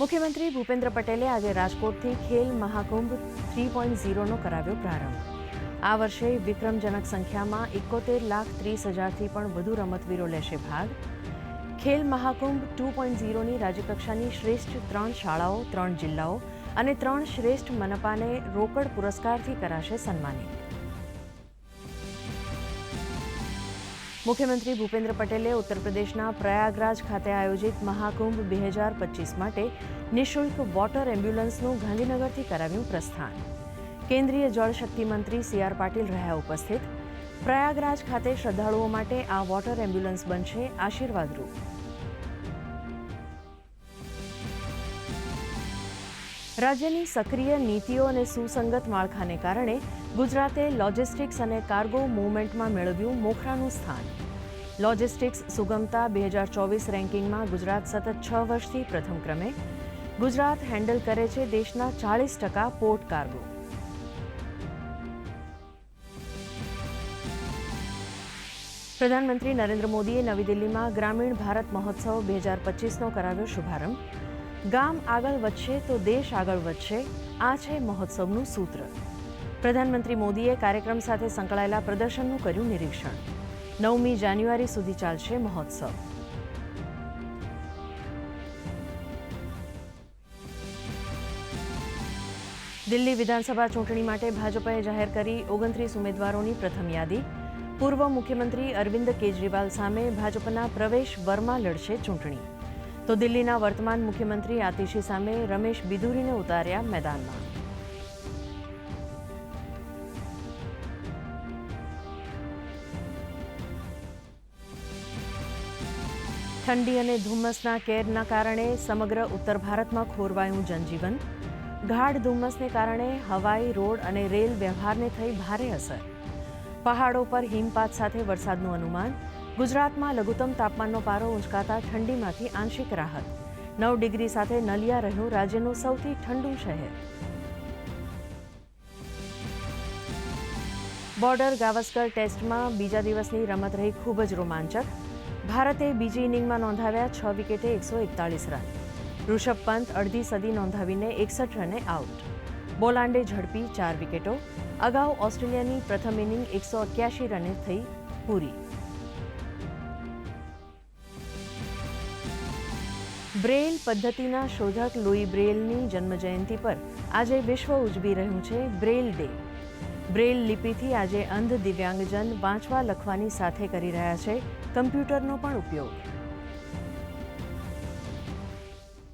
મુખ્યમંત્રી ભૂપેન્દ્ર પટેલે આજે રાજકોટથી ખેલ મહાકુંભ થ્રી પોઈન્ટ ઝીરોનો કરાવ્યો પ્રારંભ. આ વર્ષે વિક્રમજનક સંખ્યામાં એકોતેર લાખ ત્રીસ હજારથી પણ વધુ રમતવીરો લેશે ભાગ. ખેલ મહાકુંભ ટુ પોઈન્ટ ઝીરોની રાજ્યકક્ષાની શ્રેષ્ઠ ત્રણ શાળાઓ, ત્રણ જિલ્લાઓ અને ત્રણ શ્રેષ્ઠ મનપાને રોકડ પુરસ્કારથી કરાશે સન્માનિત. મુખ્યમંત્રી ભૂપેન્દ્ર પટેલે ઉત્તર પ્રદેશના પ્રયાગરાજ ખાતે આયોજિત મહાકુંભ બે હજાર પચીસ માટે નિઃશુલ્ક વોટર એમ્બ્યુલન્સનું ગાંધીનગરથી કરાવ્યું પ્રસ્થાન. કેન્દ્રીય જળશક્તિ મંત્રી સી આર પાટીલ રહ્યા ઉપસ્થિત. પ્રયાગરાજ ખાતે શ્રદ્ધાળુઓ માટે આ વોટર એમ્બ્યુલન્સ બનશે આશીર્વાદરૂપ. રાજ્યની સક્રિય નીતિઓ અને સુસંગત માળખાને કારણે ગુજરાતે લોજિસ્ટિક્સ અને કાર્ગો મૂવમેન્ટમાં મેળવ્યું મોખરાનું સ્થાન. લોજિસ્ટિક્સ સુગમતા બે હજાર ચોવીસ રેન્કિંગમાં ગુજરાત સતત છ વર્ષથી પ્રથમ ક્રમે. ગુજરાત હેન્ડલ કરે છે દેશના ચાળીસ ટકા પોર્ટ કાર્ગો. પ્રધાનમંત્રી નરેન્દ્ર મોદીએ નવી દિલ્હીમાં ગ્રામીણ ભારત મહોત્સવ બે હજાર પચીસનો કરાવ્યો શુભારંભ. ગામ આગળ વધશે તો દેશ આગળ વધશે, આ છે મહોત્સવનું સૂત્ર. પ્રધાનમંત્રી મોદીએ કાર્યક્રમ સાથે સંકળાયેલા પ્રદર્શનનું કર્યું નિરીક્ષણ. નવમી જાન્યુઆરી સુધી ચાલશે મહોત્સવ. દિલ્હી વિધાનસભા ચૂંટણી માટે ભાજપે જાહેર કરી ઓગણત્રીસ ઉમેદવારોની પ્રથમ યાદી. પૂર્વ મુખ્યમંત્રી અરવિંદ કેજરીવાલ સામે ભાજપના પ્રવેશ વર્મા લડશે ચૂંટણી. તો દિલ્હીના વર્તમાન મુખ્યમંત્રી આતિશી સામે રમેશ બિધુરીને ઉતાર્યા મેદાનમાં. ઠંડી અને ધુમ્મસના કેરના કારણે સમગ્ર ઉત્તર ભારતમાં ખોરવાયું જનજીવન. ગાઢ ધુમ્મસને કારણે હવાઈ, રોડ અને રેલ વ્યવહારને થઈ ભારે અસર. પહાડો પર હિમપાત સાથે વરસાદનું અનુમાન. ગુજરાતમાં લઘુત્તમ તાપમાનનો પારો ઉંચકાતા ઠંડીમાંથી આંશિક રાહત. નવ ડિગ્રી સાથે નલિયા રહ્યું રાજ્યનું સૌથી ઠંડુ શહેર. બોર્ડર ગાવસ્કર ટેસ્ટમાં બીજા દિવસની રમત રહી ખૂબ જ રોમાંચક. ભારતે બીજી ઇનિંગમાં નોંધાવ્યા છ વિકેટે એકસો એકતાળીસ રન. ઋષભ પંત અડધી સદી નોંધાવીને એકસઠ રને આઉટ. બોલાન્ડે ઝડપી ચાર વિકેટો. અગાઉ ઓસ્ટ્રેલિયાની પ્રથમ ઇનિંગ એકસો રને થઈ પૂરી. બ્રેઇલ પદ્ધતિના શોધક લુઈ બ્રેઇલની જન્મજયંતિ પર આજે વિશ્વ ઉજવી રહ્યું છે બ્રેઇલ ડે. બ્રેઇલ લિપિથી આજે અંધ દિવ્યાંગજન વાંચવા લખવાની સાથે કરી રહ્યા છે કમ્પ્યુટરનો પણ ઉપયોગ.